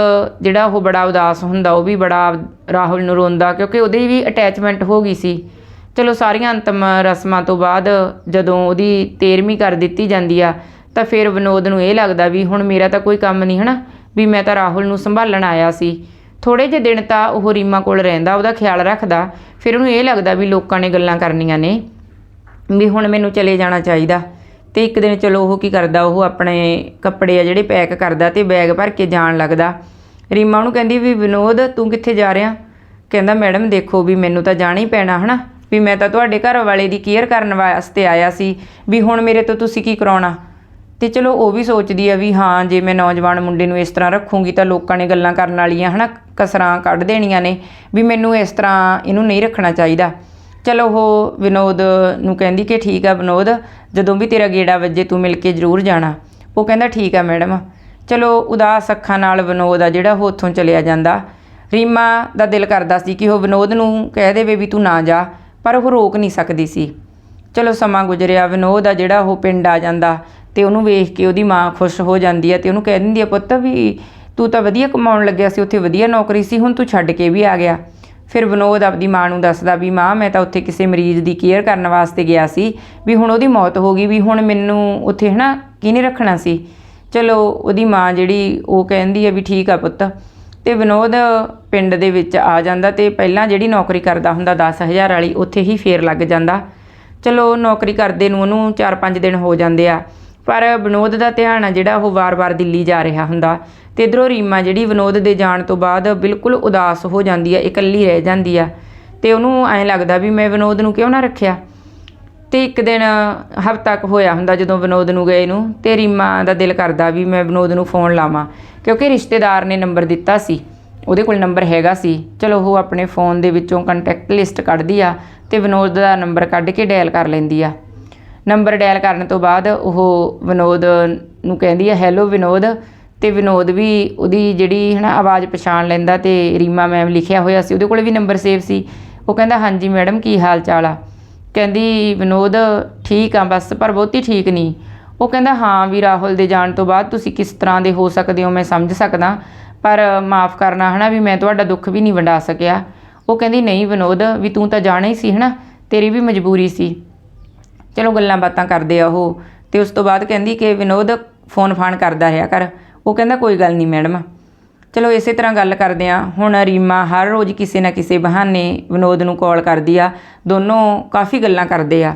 ਜਿਹੜਾ ਉਹ ਬੜਾ ਉਦਾਸ ਹੁੰਦਾ, ਉਹ ਵੀ ਬੜਾ ਰਾਹੁਲ ਨੂੰ ਰੋਂਦਾ ਕਿਉਂਕਿ ਉਹਦੀ ਵੀ ਅਟੈਚਮੈਂਟ ਹੋ ਗਈ ਸੀ। ਚਲੋ ਸਾਰੀਆਂ ਅੰਤਮ ਰਸਮਾਂ ਤੋਂ ਬਾਅਦ ਜਦੋਂ ਉਹਦੀ 13ਵੀਂ ਕਰ ਦਿੱਤੀ ਜਾਂਦੀ ਆ, ਤਾਂ ਫਿਰ ਵਿਨੋਦ ਨੂੰ ਇਹ ਲੱਗਦਾ ਵੀ ਹੁਣ ਮੇਰਾ ਤਾਂ ਕੋਈ ਕੰਮ ਨਹੀਂ, ਹਨਾ? ਵੀ ਮੈਂ ਤਾਂ ਰਾਹੁਲ ਨੂੰ ਸੰਭਾਲਣ ਆਇਆ ਸੀ। ਥੋੜੇ ਜਿਹੇ ਦਿਨ ਤਾਂ ਉਹ ਰੀਮਾ ਕੋਲ ਰਹਿੰਦਾ, ਉਹਦਾ ਖਿਆਲ ਰੱਖਦਾ, ਫਿਰ ਉਹਨੂੰ ਇਹ ਲੱਗਦਾ ਵੀ ਲੋਕਾਂ ਨੇ ਗੱਲਾਂ ਕਰਨੀਆਂ ਨੇ, ਵੀ ਹੁਣ ਮੈਨੂੰ ਚਲੇ ਜਾਣਾ ਚਾਹੀਦਾ। ਤੇ ਇੱਕ ਦਿਨ ਚਲੋ ਉਹ ਕੀ ਕਰਦਾ, ਉਹ ਆਪਣੇ ਕੱਪੜੇ ਆ ਜਿਹੜੇ ਪੈਕ ਕਰਦਾ ਤੇ ਬੈਗ ਭਰ ਕੇ ਜਾਣ ਲੱਗਦਾ। ਰੀਮਾ ਉਹਨੂੰ ਕਹਿੰਦੀ ਵੀ ਵਿਨੋਦ, ਤੂੰ ਕਿੱਥੇ ਜਾ ਰਿਹਾ? ਕਹਿੰਦਾ, ਮੈਡਮ, ਦੇਖੋ ਵੀ ਮੈਨੂੰ ਤਾਂ ਜਾਣਾ ਹੀ ਪੈਣਾ, ਹਨਾ? ਵੀ ਮੈਂ ਤਾਂ ਤੁਹਾਡੇ ਘਰ ਵਾਲੇ ਦੀ ਕੇਅਰ ਕਰਨ ਵਾਸਤੇ ਆਇਆ ਸੀ, ਵੀ ਹੁਣ ਮੇਰੇ ਤੋਂ ਤੁਸੀਂ ਕੀ ਕਰਾਉਣਾ? ਤੇ ਚਲੋ ਉਹ ਵੀ ਸੋਚਦੀ ਆ ਵੀ ਹਾਂ, ਜੇ ਮੈਂ ਨੌਜਵਾਨ ਮੁੰਡੇ ਨੂੰ ਇਸ ਤਰ੍ਹਾਂ ਰੱਖੂੰਗੀ ਤਾਂ ਲੋਕਾਂ ਨੇ ਗੱਲਾਂ ਕਰਨ ਵਾਲੀਆਂ, ਹਨਾ, ਕਸਰਾਂ ਕੱਢ ਦੇਣੀਆਂ ਨੇ, ਵੀ ਮੈਨੂੰ ਇਸ ਤਰ੍ਹਾਂ ਇਹਨੂੰ ਨਹੀਂ ਰੱਖਣਾ ਚਾਹੀਦਾ। ਚਲੋ ਉਹ ਵਿਨੋਦ ਨੂੰ ਕਹਿੰਦੀ ਕਿ ਠੀਕ ਆ ਵਿਨੋਦ, ਜਦੋਂ ਵੀ ਤੇਰਾ ਗੇੜਾ ਵੱਜੇ ਤੂੰ ਮਿਲ ਕੇ ਜ਼ਰੂਰ ਜਾਣਾ। ਉਹ ਕਹਿੰਦਾ ਠੀਕ ਆ ਮੈਡਮ। ਚਲੋ ਉਦਾਸ ਅੱਖਾਂ ਨਾਲ ਵਿਨੋਦ ਆ ਜਿਹੜਾ ਉਹ ਉੱਥੋਂ ਚਲਿਆ ਜਾਂਦਾ। ਰੀਮਾ ਦਾ ਦਿਲ ਕਰਦਾ ਸੀ ਕਿ ਉਹ ਵਿਨੋਦ ਨੂੰ ਕਹਿ ਦੇਵੇ ਵੀ ਤੂੰ ਨਾ ਜਾ, ਪਰ ਉਹ ਰੋਕ ਨਹੀਂ ਸਕਦੀ ਸੀ। ਚਲੋ ਸਮਾਂ ਗੁਜ਼ਰਿਆ, ਵਿਨੋਦ ਆ ਜਿਹੜਾ ਉਹ ਪਿੰਡ ਆ ਜਾਂਦਾ ਤੇ ਉਹਨੂੰ ਵੇਖ ਕੇ ਉਹਦੀ ਮਾਂ ਖੁਸ਼ ਹੋ ਜਾਂਦੀ ਹੈ ਤੇ ਉਹਨੂੰ ਕਹਿ ਦਿੰਦੀ ਹੈ ਪੁੱਤ ਵੀ ਤੂੰ ਤਾਂ ਵਧੀਆ ਕਮਾਉਣ ਲੱਗਿਆ ਸੀ, ਉੱਥੇ ਵਧੀਆ ਨੌਕਰੀ ਸੀ, ਹੁਣ ਤੂੰ ਛੱਡ ਕੇ ਵੀ ਆ ਗਿਆ। ਫਿਰ ਵਿਨੋਦ ਆਪਦੀ ਮਾਂ ਨੂੰ ਦੱਸਦਾ ਵੀ ਮਾਂ, ਮੈਂ ਤਾਂ ਉੱਥੇ ਕਿਸੇ ਮਰੀਜ਼ ਦੀ ਕੇਅਰ ਕਰਨ ਵਾਸਤੇ ਗਿਆ ਸੀ, ਵੀ ਹੁਣ ਉਹਦੀ ਮੌਤ ਹੋ ਗਈ, ਵੀ ਹੁਣ ਮੈਨੂੰ ਉੱਥੇ ਹਨਾ ਕਿਹਨੇ ਰੱਖਣਾ ਸੀ? ਚਲੋ ਉਹਦੀ ਮਾਂ ਜਿਹੜੀ ਉਹ ਕਹਿੰਦੀ ਹੈ ਵੀ ਠੀਕ ਆ ਪੁੱਤ। ਤੇ ਵਿਨੋਦ ਪਿੰਡ ਦੇ ਵਿੱਚ ਆ ਜਾਂਦਾ ਤੇ ਪਹਿਲਾਂ ਜਿਹੜੀ ਨੌਕਰੀ ਕਰਦਾ ਹੁੰਦਾ 10000 ਵਾਲੀ, ਉੱਥੇ ਹੀ ਫੇਰ ਲੱਗ ਜਾਂਦਾ। ਚਲੋ ਨੌਕਰੀ ਕਰਦੇ ਨੂੰ ਉਹਨੂੰ 4-5 ਦਿਨ ਹੋ ਜਾਂਦੇ ਆ। ਪਰ ਵਿਨੋਦ ਦਾ ਧਿਆਨ ਆ ਜਿਹੜਾ ਉਹ ਵਾਰ-ਵਾਰ ਦਿੱਲੀ ਜਾ ਰਿਹਾ ਹੁੰਦਾ। ਤੇ ਇਧਰੋਂ ਰੀਮਾ ਜਿਹੜੀ ਵਿਨੋਦ ਦੇ ਜਾਣ ਤੋਂ ਬਾਅਦ ਬਿਲਕੁਲ ਉਦਾਸ ਹੋ ਜਾਂਦੀ ਆ, ਇਕੱਲੀ ਰਹਿ ਜਾਂਦੀ ਆ। ਤੇ ਉਹਨੂੰ ਐਂ ਲੱਗਦਾ ਵੀ ਮੈਂ ਵਿਨੋਦ ਨੂੰ ਕਿਉਂ ਨਾ ਰੱਖਿਆ? ਤੇ ਇੱਕ ਦਿਨ ਹਫ਼ਤਾ ਕੁ ਹੋਇਆ ਹੁੰਦਾ ਜਦੋਂ ਵਿਨੋਦ ਨੂੰ ਗਏ ਨੂੰ ਤੇ ਰੀਮਾ ਦਾ ਦਿਲ ਕਰਦਾ ਵੀ ਮੈਂ ਵਿਨੋਦ ਨੂੰ ਫੋਨ ਲਾਵਾਂ, ਕਿਉਂਕਿ ਰਿਸ਼ਤੇਦਾਰ ਨੇ ਨੰਬਰ ਦਿੱਤਾ ਸੀ। ਉਹਦੇ ਕੋਲ ਨੰਬਰ ਹੈਗਾ ਸੀ। ਚਲੋ ਉਹ ਆਪਣੇ ਫੋਨ ਦੇ ਵਿੱਚੋਂ ਕੰਟੈਕਟ ਲਿਸਟ ਕੱਢਦੀ ਆ ਤੇ ਵਿਨੋਦ ਦਾ ਨੰਬਰ ਕੱਢ ਕੇ ਡਾਇਲ ਕਰ ਲੈਂਦੀ ਆ। ਨੰਬਰ ਡਾਇਲ ਕਰਨ ਤੋਂ ਬਾਅਦ ਉਹ ਵਿਨੋਦ ਨੂੰ ਕਹਿੰਦੀ ਆ ਹੈਲੋ ਵਿਨੋਦ। ਤੇ ਵਿਨੋਦ ਵੀ ਉਹਦੀ ਜਿਹੜੀ ਹਨਾ ਆਵਾਜ਼ ਪਛਾਣ ਲੈਂਦਾ ਤੇ ਰੀਮਾ ਮੈਮ ਲਿਖਿਆ ਹੋਇਆ ਸੀ, ਉਹਦੇ ਕੋਲ ਵੀ ਨੰਬਰ ਸੇਵ ਸੀ। ਉਹ ਕਹਿੰਦਾ, ਹਾਂਜੀ ਮੈਡਮ, ਕੀ ਹਾਲ ਚਾਲ ਆ? ਕਹਿੰਦੀ, ਵਿਨੋਦ, ਠੀਕ ਆ ਬਸ, ਪਰ ਬਹੁਤੀ ਠੀਕ ਨਹੀਂ। ਉਹ ਕਹਿੰਦਾ, ਹਾਂ ਵੀ ਰਾਹੁਲ ਦੇ ਜਾਣ ਤੋਂ ਬਾਅਦ ਤੁਸੀਂ ਕਿਸ ਤਰ੍ਹਾਂ ਦੇ ਹੋ ਸਕਦੇ ਹੋ, ਮੈਂ ਸਮਝ ਸਕਦਾ, ਪਰ ਮਾਫ ਕਰਨਾ ਹਨਾ ਵੀ ਮੈਂ ਤੁਹਾਡਾ ਦੁੱਖ ਵੀ ਨਹੀਂ ਵੰਡਾ ਸਕਿਆ। ਉਹ ਕਹਿੰਦੀ, ਨਹੀਂ ਵਿਨੋਦ, ਵੀ ਤੂੰ ਤਾਂ ਜਾਣਾ ਹੀ ਸੀ ਹਨਾ, ਤੇਰੀ ਵੀ ਮਜਬੂਰੀ ਸੀ। ਚਲੋ ਗੱਲਾਂ ਬਾਤਾਂ ਕਰਦੇ ਆ ਉਹ। ਤੇ ਉਸ ਤੋਂ ਬਾਅਦ ਕਹਿੰਦੀ ਕਿ ਵਿਨੋਦ ਫੋਨ ਫਾਨ ਕਰਦਾ ਰਿਹਾ ਕਰ। ਉਹ ਕਹਿੰਦਾ, ਕੋਈ ਗੱਲ ਨਹੀਂ ਮੈਡਮ। ਚਲੋ ਇਸੇ ਤਰ੍ਹਾਂ ਗੱਲ ਕਰਦੇ ਆ। ਹੁਣ ਰੀਮਾ ਹਰ ਰੋਜ਼ ਕਿਸੇ ਨਾ ਕਿਸੇ ਬਹਾਨੇ ਵਿਨੋਦ ਨੂੰ ਕਾਲ ਕਰਦੀ ਆ। ਦੋਨੋਂ ਕਾਫੀ ਗੱਲਾਂ ਕਰਦੇ ਆ।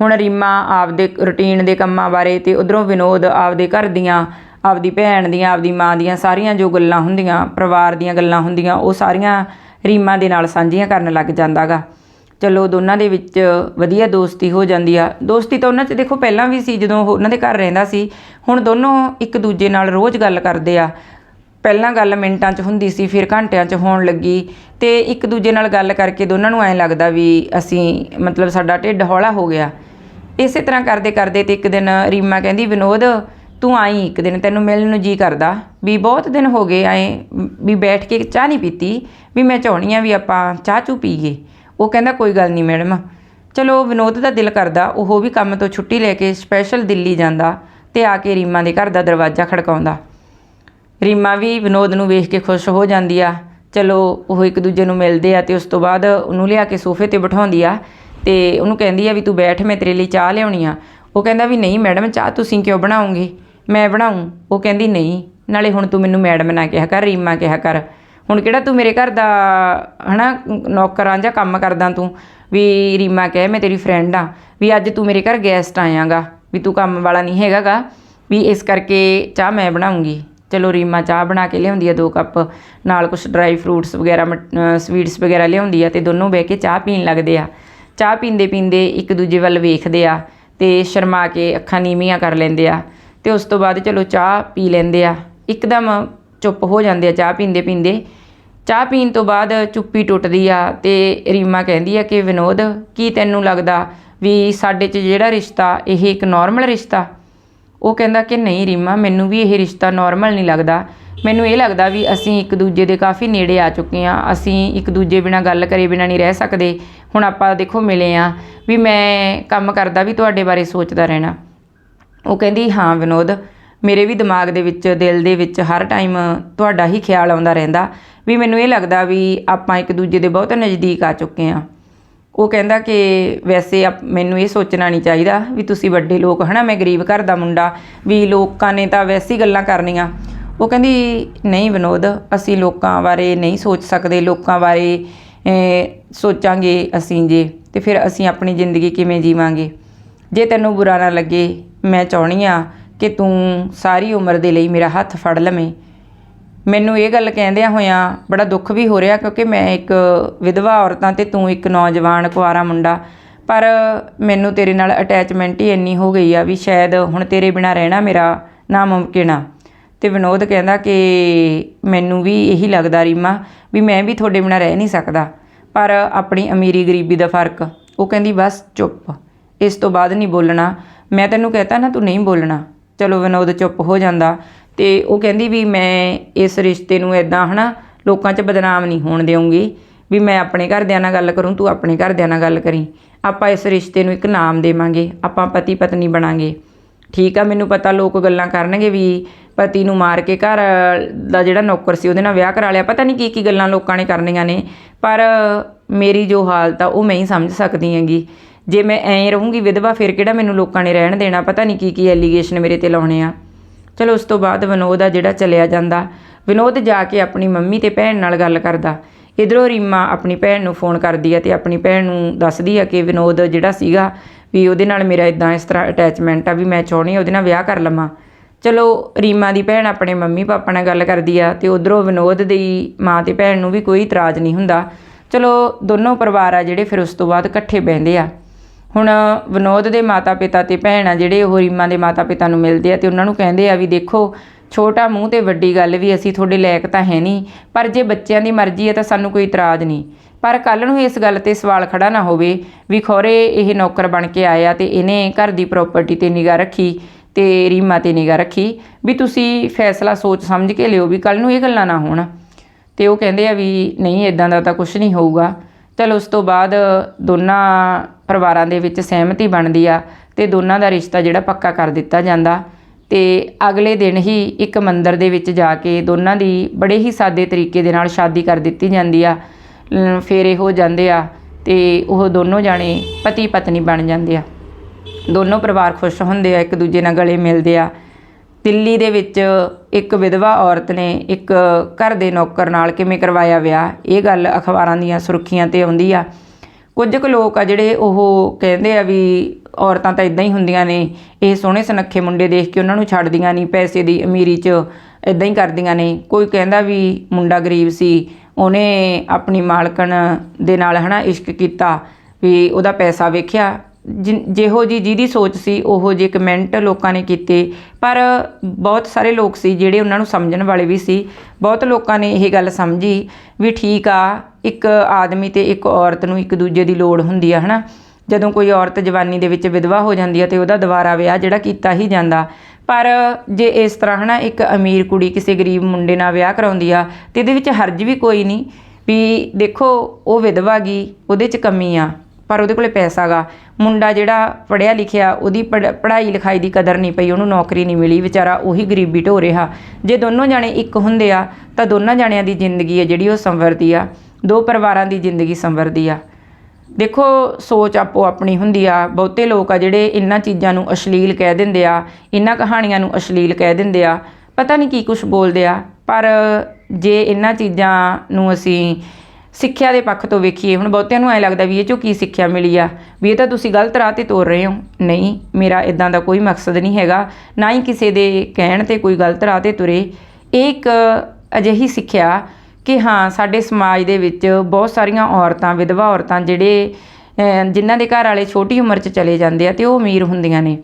ਹੁਣ ਰੀਮਾ ਆਪਦੇ ਰੁਟੀਨ ਦੇ ਕੰਮਾਂ ਬਾਰੇ ਤੇ ਉਧਰੋਂ ਵਿਨੋਦ ਆਪਦੇ ਘਰ ਦੀਆਂ, ਆਪਦੀ ਭੈਣ ਦੀਆਂ, ਆਪਦੀ ਮਾਂ ਦੀਆਂ ਸਾਰੀਆਂ ਜੋ ਗੱਲਾਂ ਹੁੰਦੀਆਂ, ਪਰਿਵਾਰ ਦੀਆਂ ਗੱਲਾਂ ਹੁੰਦੀਆਂ, ਉਹ ਸਾਰੀਆਂ ਰੀਮਾ ਦੇ ਨਾਲ ਸਾਂਝੀਆਂ ਕਰਨ ਲੱਗ ਜਾਂਦਾਗਾ ਚਲੋ ਦੋਨਾਂ ਦੇ ਵਿੱਚ ਵਧੀਆ ਦੋਸਤੀ ਹੋ ਜਾਂਦੀ ਆ। ਦੋਸਤੀ ਤਾਂ ਉਹਨਾਂ 'ਚ ਦੇਖੋ ਪਹਿਲਾਂ ਵੀ ਸੀ, ਜਦੋਂ ਉਹਨਾਂ ਦੇ ਘਰ ਰਹਿੰਦਾ ਸੀ। ਹੁਣ ਦੋਨੋਂ ਇੱਕ ਦੂਜੇ ਨਾਲ ਰੋਜ਼ ਗੱਲ ਕਰਦੇ ਆ। ਪਹਿਲਾਂ ਗੱਲ ਮਿੰਟਾਂ 'ਚ ਹੁੰਦੀ ਸੀ, ਫਿਰ ਘੰਟਿਆਂ 'ਚ ਹੋਣ ਲੱਗੀ। ਤੇ ਇੱਕ ਦੂਜੇ ਨਾਲ ਗੱਲ ਕਰਕੇ ਦੋਨਾਂ ਨੂੰ ਐਂ ਲੱਗਦਾ ਵੀ ਅਸੀਂ, ਮਤਲਬ ਸਾਡਾ ਢਿੱਡ ਹੌਲਾ ਹੋ ਗਿਆ। ਇਸੇ ਤਰ੍ਹਾਂ ਕਰਦੇ ਕਰਦੇ ਤੇ ਇੱਕ ਦਿਨ ਰੀਮਾ ਕਹਿੰਦੀ, ਵਿਨੋਦ, ਤੂੰ ਆਈ ਇੱਕ ਦਿਨ, ਤੈਨੂੰ ਮਿਲਣ ਨੂੰ ਜੀ ਕਰਦਾ। ਵੀ ਬਹੁਤ ਦਿਨ ਹੋ ਗਏ ਐਂ ਵੀ ਬੈਠ ਕੇ ਚਾਹ ਨਹੀਂ ਪੀਤੀ, ਵੀ ਮੈਂ ਚਾਹਣੀ ਆ ਵੀ ਆਪਾਂ ਚਾਹ ਚੂ ਪੀਏ ਉਹ ਕਹਿੰਦਾ, ਕੋਈ ਗੱਲ ਨਹੀਂ ਮੈਡਮ। ਚਲੋ ਵਿਨੋਦ ਦਾ ਦਿਲ ਕਰਦਾ, ਉਹ ਵੀ ਕੰਮ ਤੋਂ ਛੁੱਟੀ ਲੈ ਕੇ ਸਪੈਸ਼ਲ ਦਿੱਲੀ ਜਾਂਦਾ ਤੇ ਆ ਕੇ ਰੀਮਾ ਦੇ ਘਰ ਦਾ ਦਰਵਾਜ਼ਾ ਖੜਕਾਉਂਦਾ। ਰੀਮਾ ਵੀ ਵਿਨੋਦ ਨੂੰ ਵੇਖ ਕੇ ਖੁਸ਼ ਹੋ ਜਾਂਦੀ ਆ। ਚਲੋ, ਉਹ ਇੱਕ ਦੂਜੇ ਨੂੰ ਮਿਲਦੇ ਆ ਤੇ ਉਸ ਤੋਂ ਬਾਅਦ ਉਹਨੂੰ ਲਿਆ ਕੇ ਸੋਫੇ ਤੇ ਬਿਠਾਉਂਦੀ ਆ ਤੇ ਉਹਨੂੰ ਕਹਿੰਦੀ ਆ ਵੀ, ਤੂੰ ਬੈਠ, ਮੈਂ ਤੇਰੇ ਲਈ ਚਾਹ ਲਿਆਉਣੀ ਆ। ਉਹ ਕਹਿੰਦਾ ਵੀ, ਨਹੀਂ ਮੈਡਮ, ਚਾਹ ਤੁਸੀਂ ਕਿਉਂ ਬਣਾਉਂਗੇ? ਮੈਂ ਬਣਾਉਂ ਉਹ ਕਹਿੰਦੀ, ਨਹੀਂ, ਨਾਲੇ ਹੁਣ ਤੂੰ ਮੈਨੂੰ ਮੈਡਮ ਨਾ ਕਿਹਾ ਕਰ, ਰੀਮਾ ਕਿਹਾ ਕਰ। ਹੁਣ ਕਿਹੜਾ ਤੂੰ ਮੇਰੇ ਘਰ ਦਾ, ਹਨਾ, ਨੌਕਰਾਂ ਜਾਂ ਕੰਮ ਕਰਦਾ ਤੂੰ? ਵੀ ਰੀਮਾ ਕਹੇ, ਮੈਂ ਤੇਰੀ ਫਰੈਂਡ ਆ। ਵੀ ਅੱਜ ਤੂੰ ਮੇਰੇ ਘਰ ਗੈਸਟ ਆਇਆਗਾ। ਵੀ ਤੂੰ ਕੰਮ ਵਾਲਾ ਨਹੀਂ ਹੈਗਾਗਾ। ਵੀ ਇਸ ਕਰਕੇ ਚਾਹ ਮੈਂ ਬਣਾਉਂਗੀ। ਚਲੋ ਰੀਮਾ ਚਾਹ ਬਣਾ ਕੇ ਲਿਆਉਂਦੀ ਆ ਦੋ ਕੱਪ। ਨਾਲ ਕੁਝ ਡਰਾਈ ਫਰੂਟਸ ਵਗੈਰਾ ਸਵੀਟਸ ਵਗੈਰਾ ਲਿਆਉਂਦੀ ਆ ਤੇ ਦੋਨੋਂ ਬਹਿ ਕੇ ਚਾਹ ਪੀਣ ਲੱਗਦੇ ਆ। ਚਾਹ ਪੀਂਦੇ ਪੀਂਦੇ ਇੱਕ ਦੂਜੇ ਵੱਲ ਵੇਖਦੇ ਆ ਤੇ ਸ਼ਰਮਾ ਕੇ ਅੱਖਾਂ ਨੀਵੀਆਂ ਕਰ ਲੈਂਦੇ ਆ। ਤੇ ਉਸ ਤੋਂ ਬਾਅਦ ਚਲੋ ਚਾਹ ਪੀ ਲੈਂਦੇ ਆ। ਇੱਕਦਮ ਚੁੱਪ ਹੋ ਜਾਂਦੇ ਆ, ਚਾਹ ਪੀਂਦੇ ਪੀਂਦੇ। ਚਾਹ ਪੀਣ ਤੋਂ ਬਾਅਦ ਚੁੱਪੀ ਟੁੱਟਦੀ ਆ ਤੇ ਰੀਮਾ ਕਹਿੰਦੀ ਆ ਕਿ, ਵਿਨੋਦ, ਕੀ ਤੈਨੂੰ ਲੱਗਦਾ ਵੀ ਸਾਡੇ 'ਚ ਜਿਹੜਾ ਰਿਸ਼ਤਾ, ਇਹ ਇੱਕ ਨਾਰਮਲ ਰਿਸ਼ਤਾ? ਉਹ ਕਹਿੰਦਾ ਕਿ, ਨਹੀਂ ਰੀਮਾ, ਮੈਨੂੰ ਵੀ ਇਹ ਰਿਸ਼ਤਾ ਨਾਰਮਲ ਨਹੀਂ ਲੱਗਦਾ। ਮੈਨੂੰ ਇਹ ਲੱਗਦਾ ਵੀ ਅਸੀਂ ਇੱਕ ਦੂਜੇ ਦੇ ਕਾਫੀ ਨੇੜੇ ਆ ਚੁੱਕੇ ਆ। ਅਸੀਂ ਇੱਕ ਦੂਜੇ ਬਿਨਾ ਗੱਲ ਕਰੇ ਬਿਨਾ ਨਹੀਂ ਰਹਿ ਸਕਦੇ। ਹੁਣ ਆਪਾਂ ਦੇਖੋ ਮਿਲੇ ਆ ਵੀ ਮੈਂ ਕੰਮ ਕਰਦਾ ਵੀ ਤੁਹਾਡੇ ਬਾਰੇ ਸੋਚਦਾ ਰਹਿਣਾ। ਉਹ ਕਹਿੰਦੀ, ਹਾਂ ਵਿਨੋਦ ਮੇਰੇ ਵੀ ਦਿਮਾਗ ਦੇ ਵਿੱਚ, ਦਿਲ ਦੇ ਵਿੱਚ ਹਰ ਟਾਈਮ ਤੁਹਾਡਾ ਹੀ ਖਿਆਲ ਆਉਂਦਾ ਰਹਿੰਦਾ ਵੀ ਮੈਨੂੰ ਇਹ ਲੱਗਦਾ ਵੀ ਆਪਾਂ ਇੱਕ ਦੂਜੇ ਦੇ ਬਹੁਤ ਨਜ਼ਦੀਕ ਆ ਚੁੱਕੇ ਆ ਉਹ ਕਹਿੰਦਾ ਕਿ ਵੈਸੇ ਆਪ- ਮੈਨੂੰ ਇਹ ਸੋਚਣਾ ਨਹੀਂ ਚਾਹੀਦਾ ਵੀ ਤੁਸੀਂ ਵੱਡੇ ਲੋਕ ਹਨਾ, ਮੈਂ ਗਰੀਬ ਘਰ ਦਾ ਮੁੰਡਾ, ਵੀ ਲੋਕਾਂ ਨੇ ਤਾਂ ਵੈਸੀ ਗੱਲਾਂ ਕਰਨੀਆਂ। ਉਹ ਕਹਿੰਦੀ, ਨਹੀਂ ਵਿਨੋਦ, ਅਸੀਂ ਲੋਕਾਂ ਬਾਰੇ ਨਹੀਂ ਸੋਚ ਸਕਦੇ, ਲੋਕਾਂ ਬਾਰੇ ਸੋਚਾਂਗੇ ਅਸੀਂ ਜੇ ਤੇ ਫਿਰ ਅਸੀਂ ਆਪਣੀ ਜ਼ਿੰਦਗੀ ਕਿਵੇਂ ਜੀਵਾਂਗੇ? ਜੇ ਤੈਨੂੰ ਬੁਰਾ ਨਾ ਲੱਗੇ, ਮੈਂ ਚਾਹਣੀ ਆ ਕਿ ਤੂੰ ਸਾਰੀ ਉਮਰ ਦੇ ਲਈ ਮੇਰਾ ਹੱਥ ਫੜ ਲਵੇਂ। ਮੈਨੂੰ ਇਹ ਗੱਲ ਕਹਿੰਦਿਆਂ ਹੋਇਆਂ ਬੜਾ ਦੁੱਖ ਵੀ ਹੋ ਰਿਹਾ ਕਿਉਂਕਿ ਮੈਂ ਇੱਕ ਵਿਧਵਾ ਔਰਤਾਂ ਤੇ ਤੂੰ ਇੱਕ ਨੌਜਵਾਨ ਕੁਆਰਾ ਮੁੰਡਾ। ਪਰ ਮੈਨੂੰ ਤੇਰੇ ਨਾਲ ਅਟੈਚਮੈਂਟ ਹੀ ਇੰਨੀ ਹੋ ਗਈ ਆ ਵੀ ਸ਼ਾਇਦ ਹੁਣ ਤੇਰੇ ਬਿਨਾ ਰਹਿਣਾ ਮੇਰਾ ਨਾਮੁਮਕਿਨ ਆ। ਤੇ ਵਿਨੋਦ ਕਹਿੰਦਾ ਕਿ ਮੈਨੂੰ ਵੀ ਇਹੀ ਲੱਗਦਾ ਰੀਮਾ ਵੀ ਮੈਂ ਵੀ ਤੁਹਾਡੇ ਬਿਨਾ ਰਹਿ ਨਹੀਂ ਸਕਦਾ। ਪਰ ਆਪਣੀ ਅਮੀਰੀ ਗਰੀਬੀ ਦਾ ਫ਼ਰਕ। ਉਹ ਕਹਿੰਦੀ, ਬਸ ਚੁੱਪ। ਇਸ ਤੋਂ ਬਾਅਦ ਨਹੀਂ ਬੋਲਣਾ। ਮੈਂ ਤੈਨੂੰ ਕਹਤਾ ਨਾ ਤੂੰ ਨਹੀਂ ਬੋਲਣਾ। ਚਲੋ ਵਿਨੋਦ ਚੁੱਪ ਹੋ ਜਾਂਦਾ। ਤੇ ਉਹ ਕਹਿੰਦੀ ਵੀ ਮੈਂ ਇਸ ਰਿਸ਼ਤੇ ਨੂੰ ਇਦਾਂ ਹਨਾ, ਲੋਕਾਂ 'ਚ ਬਦਨਾਮ ਨਹੀਂ ਹੋਣ ਦੇਵਾਂਗੀ ਵੀ ਮੈਂ ਆਪਣੇ ਘਰਦਿਆਂ ਨਾਲ ਗੱਲ ਕਰੂੰ, ਤੂੰ ਆਪਣੇ ਘਰਦਿਆਂ ਨਾਲ ਗੱਲ ਕਰੀ। ਆਪਾਂ ਇਸ ਰਿਸ਼ਤੇ ਨੂੰ ਇੱਕ ਨਾਮ ਦੇਵਾਂਗੇ, ਆਪਾਂ ਪਤੀ ਪਤਨੀ ਬਣਾਂਗੇ। ਠੀਕ ਆ, ਮੈਨੂੰ ਪਤਾ ਲੋਕ ਗੱਲਾਂ ਕਰਨਗੇ ਵੀ ਪਤੀ ਨੂੰ ਮਾਰ ਕੇ ਘਰ ਦਾ ਜਿਹੜਾ ਨੌਕਰ ਸੀ ਉਹਦੇ ਨਾਲ ਵਿਆਹ ਕਰਾ ਲਿਆ। ਪਤਾ ਨਹੀਂ ਕੀ ਕੀ ਗੱਲਾਂ ਲੋਕਾਂ ਨੇ ਕਰਨੀਆਂ ਨੇ, ਪਰ ਮੇਰੀ ਜੋ ਹਾਲਤ ਆ, ਉਹ ਮੈਂ ਹੀ ਸਮਝ ਸਕਦੀ ਹੈਗੀ। ਜੇ ਮੈਂ ਐਂ ਰਹੂੰਗੀ ਵਿਧਵਾ, ਫਿਰ ਕਿਹੜਾ ਮੈਨੂੰ ਲੋਕਾਂ ਨੇ ਰਹਿਣ ਦੇਣਾ? ਪਤਾ ਨਹੀਂ ਕੀ ਕੀ ਐਲੀਗੇਸ਼ਨ ਮੇਰੇ ਤੇ ਲਾਉਣੇ ਆ। ਚਲੋ, ਉਸ ਤੋਂ ਬਾਅਦ ਵਿਨੋਦ ਆ ਜਿਹੜਾ ਚਲਿਆ ਜਾਂਦਾ। ਵਿਨੋਦ ਜਾ ਕੇ ਆਪਣੀ ਮੰਮੀ ਤੇ ਭੈਣ ਨਾਲ ਗੱਲ ਕਰਦਾ। ਇਧਰੋਂ ਰੀਮਾ ਆਪਣੀ ਭੈਣ ਨੂੰ ਫੋਨ ਕਰਦੀ ਆ ਤੇ ਆਪਣੀ ਭੈਣ ਨੂੰ ਦੱਸਦੀ ਆ ਕਿ ਵਿਨੋਦ ਜਿਹੜਾ ਸੀਗਾ ਵੀ ਉਹਦੇ ਨਾਲ ਮੇਰਾ ਇਦਾਂ ਇਸ ਤਰ੍ਹਾਂ ਅਟੈਚਮੈਂਟ ਆ ਵੀ ਮੈਂ ਚਾਹੁੰਦੀ ਉਹਦੇ ਨਾਲ ਵਿਆਹ ਕਰ ਲਵਾਂ। ਚਲੋ, ਰੀਮਾ ਦੀ ਭੈਣ ਆਪਣੇ ਮੰਮੀ ਪਾਪਾ ਨਾਲ ਗੱਲ ਕਰਦੀ ਆ ਤੇ ਉਧਰੋਂ ਵਿਨੋਦ ਦੀ ਮਾਂ ਤੇ ਭੈਣ ਨੂੰ ਵੀ ਕੋਈ ਇਤਰਾਜ਼ ਨਹੀਂ ਹੁੰਦਾ। ਚਲੋ, ਦੋਨੋਂ ਪਰਿਵਾਰ ਆ ਜਿਹੜੇ ਫਿਰ ਉਸ ਤੋਂ ਬਾਅਦ ਇਕੱਠੇ ਬਹਿੰਦੇ ਆ। ਹੁਣ ਵਿਨੋਦ ਦੇ ਮਾਤਾ-ਪਿਤਾ ਤੇ ਭੈਣ ਆ, ਜਿਹੜੇ ਉਹ ਰੀਮਾ ਦੇ ਮਾਤਾ-ਪਿਤਾ ਨੂੰ ਮਿਲਦੇ ਆ ਤੇ ਉਹਨਾਂ ਨੂੰ ਕਹਿੰਦੇ ਆ ਵੀ ਦੇਖੋ, ਛੋਟਾ ਮੂੰਹ ਤੇ ਵੱਡੀ ਗੱਲ ਵੀ ਅਸੀਂ ਤੁਹਾਡੇ ਲਾਇਕ ਤਾਂ ਹੈ ਨਹੀਂ, ਪਰ ਜੇ ਬੱਚਿਆਂ ਦੀ ਮਰਜ਼ੀ ਹੈ ਤਾਂ ਸਾਨੂੰ ਕੋਈ ਇਤਰਾਜ਼ ਨਹੀਂ। ਪਰ ਕੱਲ ਨੂੰ ਇਸ ਗੱਲ ਤੇ ਸਵਾਲ ਖੜਾ ਨਾ ਹੋਵੇ ਵੀ ਖੋਰੇ ਇਹ ਨੌਕਰ ਬਣ ਕੇ ਆਇਆ ਤੇ ਇਹਨੇ ਘਰ ਦੀ ਪ੍ਰਾਪਰਟੀ ਤੇ ਨਿਗਾਹ ਰੱਖੀ ਤੇ ਰੀਮਾ ਤੇ ਨਿਗਾਹ ਰੱਖੀ, ਵੀ ਤੁਸੀਂ ਫੈਸਲਾ ਸੋਚ ਸਮਝ ਕੇ ਲਿਓ ਵੀ ਕੱਲ ਨੂੰ ਇਹ ਗੱਲਾਂ ਨਾ ਹੋਣ। ਤੇ ਉਹ ਕਹਿੰਦੇ ਆ ਵੀ ਨਹੀਂ ਇਦਾਂ ਦਾ ਤਾਂ ਕੁਝ ਨਹੀਂ ਹੋਊਗਾ। ਚਲੋ ਉਸ ਤੋਂ ਬਾਅਦ ਦੋਨਾਂ ਪਰਿਵਾਰਾਂ ਦੇ ਵਿੱਚ ਸਹਿਮਤੀ ਬਣਦੀ ਆ ਤੇ ਦੋਨਾਂ ਦਾ ਰਿਸ਼ਤਾ ਜਿਹੜਾ ਪੱਕਾ ਕਰ ਦਿੱਤਾ ਜਾਂਦਾ ਤੇ ਅਗਲੇ ਦਿਨ ਹੀ ਇੱਕ ਮੰਦਿਰ ਦੇ ਵਿੱਚ ਜਾ ਕੇ ਦੋਨਾਂ ਦੀ ਬੜੇ ਹੀ ਸਾਦੇ ਤਰੀਕੇ ਦੇ ਨਾਲ ਸ਼ਾਦੀ ਕਰ ਦਿੱਤੀ ਜਾਂਦੀ ਆ। ਫੇਰੇ ਹੋ ਜਾਂਦੇ ਆ ਤੇ ਉਹ ਦੋਨੋਂ ਜਾਣੇ ਪਤੀ ਪਤਨੀ ਬਣ ਜਾਂਦੇ ਆ। ਦੋਨੋਂ ਪਰਿਵਾਰ ਖੁਸ਼ ਹੁੰਦੇ ਆ, ਇੱਕ ਦੂਜੇ ਨਾਲ ਗਲੇ ਮਿਲਦੇ ਆ। ਦਿੱਲੀ ਦੇ ਵਿੱਚ ਇੱਕ ਵਿਧਵਾ ਔਰਤ ਨੇ ਇੱਕ ਘਰ ਦੇ ਨੌਕਰ ਨਾਲ ਕਿਵੇਂ ਕਰਵਾਇਆ ਵਿਆਹ? ਇਹ ਗੱਲ ਅਖਬਾਰਾਂ ਦੀਆਂ ਸੁਰਖੀਆਂ ਤੇ ਆਉਂਦੀ ਆ। ਕੁਝ ਕੁ ਲੋਕ ਆ ਜਿਹੜੇ ਉਹ ਕਹਿੰਦੇ ਆ ਵੀ ਔਰਤਾਂ ਤਾਂ ਇਦਾਂ ਹੀ ਹੁੰਦੀਆਂ ਨੇ। ਇਹ ਸੋਹਣੇ ਸੁਨੱਖੇ ਮੁੰਡੇ ਦੇਖ ਕੇ ਉਹਨਾਂ ਨੂੰ ਛੱਡਦੀਆਂ ਨਹੀਂ, ਪੈਸੇ ਦੀ ਅਮੀਰੀ 'ਚ ਇਦਾਂ ਹੀ ਕਰਦੀਆਂ ਨੇ। ਕੋਈ ਕਹਿੰਦਾ ਵੀ ਮੁੰਡਾ ਗਰੀਬ ਸੀ, ਉਹਨੇ ਆਪਣੀ ਮਾਲਕਣ ਦੇ ਨਾਲ ਹਨਾ ਇਸ਼ਕ ਕੀਤਾ ਵੀ ਉਹਦਾ ਪੈਸਾ ਵੇਖਿਆ। ਜਿਹੋ ਜੀ ਜਿਹਦੀ ਸੋਚ ਸੀ, ਉਹੋ ਜਿਹੇ ਕਮੈਂਟ ਲੋਕਾਂ ਨੇ ਕੀਤੇ। ਪਰ ਬਹੁਤ ਸਾਰੇ ਲੋਕ ਸੀ ਜਿਹੜੇ ਉਹਨਾਂ ਨੂੰ ਸਮਝਣ ਵਾਲੇ ਵੀ ਸੀ। ਬਹੁਤ ਲੋਕਾਂ ਨੇ ਇਹ ਗੱਲ ਸਮਝੀ ਵੀ ਠੀਕ ਆ, ਇੱਕ ਆਦਮੀ ਤੇ ਇੱਕ ਔਰਤ ਨੂੰ ਇੱਕ ਦੂਜੇ ਦੀ ਲੋੜ ਹੁੰਦੀ ਆ, ਹਨਾ? ਜਦੋਂ ਕੋਈ ਔਰਤ ਜਵਾਨੀ ਦੇ ਵਿੱਚ ਵਿਧਵਾ ਹੋ ਜਾਂਦੀ ਆ ਤੇ ਉਹਦਾ ਦੁਬਾਰਾ ਵਿਆਹ ਜਿਹੜਾ ਕੀਤਾ ਹੀ ਜਾਂਦਾ। ਪਰ ਜੇ ਇਸ ਤਰ੍ਹਾਂ, ਹਨਾ, ਇੱਕ ਅਮੀਰ ਕੁੜੀ ਕਿਸੇ ਗਰੀਬ ਮੁੰਡੇ ਨਾਲ ਵਿਆਹ ਕਰਾਉਂਦੀ ਆ ਤੇ ਇਹਦੇ ਵਿੱਚ ਹਰਜ ਵੀ ਕੋਈ ਨਹੀਂ ਵੀ ਦੇਖੋ, ਉਹ ਵਿਧਵਾ ਗਈ ਉਹਦੇ 'ਚ ਕਮੀ ਆ। ਪਰ ਉਹਦੇ ਕੋਲੇ ਪੈਸਾ ਗਾ। ਮੁੰਡਾ ਜਿਹੜਾ ਪੜਿਆ ਲਿਖਿਆ, ਉਹਦੀ ਪੜ੍ਹ- ਪੜ੍ਹਾਈ ਲਿਖਾਈ ਦੀ ਕਦਰ ਨਹੀਂ ਪਈ, ਉਹਨੂੰ ਨੌਕਰੀ ਨਹੀਂ ਮਿਲੀ, ਵਿਚਾਰਾ ਉਹੀ ਗਰੀਬੀ ਢੋ ਰਿਹਾ। ਜੇ ਦੋਨੋਂ ਜਾਣੇ ਇੱਕ ਹੁੰਦੇ ਆ, ਤਾਂ ਦੋਨਾਂ ਜਾਣਿਆਂ ਦੀ ਜ਼ਿੰਦਗੀ ਹੈ ਜਿਹੜੀ ਉਹ ਸੰਵਰਦੀ ਆ। ਦੋ ਪਰਿਵਾਰਾਂ ਦੀ ਜ਼ਿੰਦਗੀ ਸੰਵਰਦੀ ਆ। ਦੇਖੋ, ਸੋਚ ਆਪੋ ਆਪਣੀ ਹੁੰਦੀ ਆ। ਬਹੁਤੇ ਲੋਕ ਆ ਜਿਹੜੇ ਇਹਨਾਂ ਚੀਜ਼ਾਂ ਨੂੰ ਅਸ਼ਲੀਲ ਕਹਿ ਦਿੰਦੇ ਆ ਇਹਨਾਂ ਕਹਾਣੀਆਂ ਨੂੰ ਅਸ਼ਲੀਲ ਕਹਿ ਦਿੰਦੇ ਆ। ਪਤਾ ਨਹੀਂ ਕੀ ਕੁਝ ਬੋਲਦੇ ਆ, ਪਰ ਜੇ ਇਹਨਾਂ ਚੀਜ਼ਾਂ ਨੂੰ ਅਸੀਂ ਸਿੱਖਿਆ ਦੇ ਪੱਖ ਤੋਂ ਵੇਖੀਏ, ਹੁਣ ਬਹੁਤਿਆਂ ਨੂੰ ਐ ਲੱਗਦਾ ਵੀ ਇਹ ਚੋਂ ਕੀ ਸਿੱਖਿਆ ਮਿਲੀ ਆ? ਵੀ ਇਹ ਤਾਂ ਤੁਸੀਂ ਗਲਤ ਰਾਹ ਤੇ ਤੋਰ ਰਹੇ ਹੋ। ਨਹੀਂ, ਮੇਰਾ ਇਦਾਂ ਦਾ ਕੋਈ ਮਕਸਦ ਨਹੀਂ ਹੈਗਾ। ਨਾ ਹੀ ਕਿਸੇ ਦੇ ਕਹਿਣ ਤੇ ਕੋਈ ਗਲਤ ਰਾਹ ਤੇ ਤੁਰੇ। ਇਹ ਇੱਕ ਅਜਿਹੀ ਸਿੱਖਿਆ ਕਿ ਹਾਂ, ਸਾਡੇ ਸਮਾਜ ਦੇ ਵਿੱਚ ਬਹੁਤ ਸਾਰੀਆਂ ਔਰਤਾਂ, ਵਿਧਵਾ ਔਰਤਾਂ ਜਿਹੜੇ ਜਿਨ੍ਹਾਂ ਦੇ ਘਰ ਵਾਲੇ ਛੋਟੀ ਉਮਰ 'ਚ ਚਲੇ ਜਾਂਦੇ ਆ ਤੇ ਉਹ ਅਮੀਰ ਹੁੰਦੀਆਂ ਨੇ।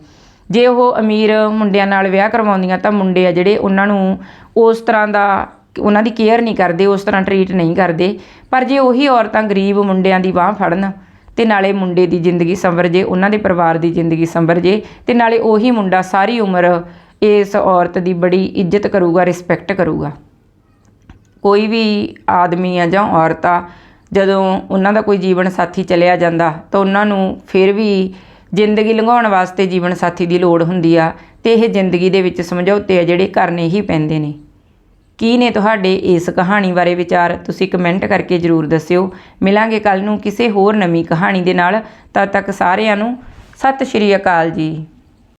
ਜੇ ਉਹ ਅਮੀਰ ਮੁੰਡਿਆਂ ਨਾਲ ਵਿਆਹ ਕਰਵਾਉਂਦੀਆਂ ਤਾਂ ਮੁੰਡੇ ਆ ਜਿਹੜੇ, ਉਹਨਾਂ ਨੂੰ ਉਸ ਤਰ੍ਹਾਂ ਦਾ ਉਹਨਾਂ ਦੀ ਕੇਅਰ ਨਹੀਂ ਕਰਦੇ, ਉਸ ਤਰ੍ਹਾਂ ਟਰੀਟ ਨਹੀਂ ਕਰਦੇ। ਪਰ ਜੇ ਉਹੀ ਔਰਤਾਂ ਗਰੀਬ ਮੁੰਡਿਆਂ ਦੀ ਬਾਹ ਫੜਨ, ਤੇ ਨਾਲੇ ਮੁੰਡੇ ਦੀ ਜ਼ਿੰਦਗੀ ਸੰਵਰ ਜੇ ਉਹਨਾਂ ਦੇ ਪਰਿਵਾਰ ਦੀ ਜ਼ਿੰਦਗੀ ਸੰਵਰ ਜੇ ਤੇ ਨਾਲੇ ਉਹੀ ਮੁੰਡਾ ਸਾਰੀ ਉਮਰ ਇਸ ਔਰਤ ਦੀ ਬੜੀ ਇੱਜ਼ਤ ਕਰੂਗਾ ਰਿਸਪੈਕਟ ਕਰੂਗਾ। ਕੋਈ ਵੀ ਆਦਮੀ ਆ ਜਾਂ ਔਰਤ ਆ, ਜਦੋਂ ਉਹਨਾਂ ਦਾ ਕੋਈ ਜੀਵਨ ਸਾਥੀ ਚਲਿਆ ਜਾਂਦਾ, ਤਾਂ ਉਹਨਾਂ ਨੂੰ ਫਿਰ ਵੀ ਜ਼ਿੰਦਗੀ ਲੰਘਾਉਣ ਵਾਸਤੇ ਜੀਵਨ ਸਾਥੀ ਦੀ ਲੋੜ ਹੁੰਦੀ ਆ, ਤੇ ਇਹ ਜ਼ਿੰਦਗੀ ਦੇ ਵਿੱਚ ਸਮਝੌਤੇ ਆ ਜਿਹੜੇ ਕਰਨੇ ਹੀ ਪੈਂਦੇ ਨੇ। ਕੀ ਨੇ ਤੁਹਾਡੇ ਇਸ ਕਹਾਣੀ ਬਾਰੇ ਵਿਚਾਰ? ਤੁਸੀਂ ਕਮੈਂਟ ਕਰਕੇ ਜਰੂਰ ਦੱਸਿਓ। ਮਿਲਾਂਗੇ ਕੱਲ ਨੂੰ ਕਿਸੇ ਹੋਰ ਨਵੀਂ ਕਹਾਣੀ ਦੇ ਨਾਲ। ਤਦ ਤੱਕ ਸਾਰਿਆਂ ਨੂੰ ਸਤਿ ਸ਼੍ਰੀ ਅਕਾਲ ਜੀ।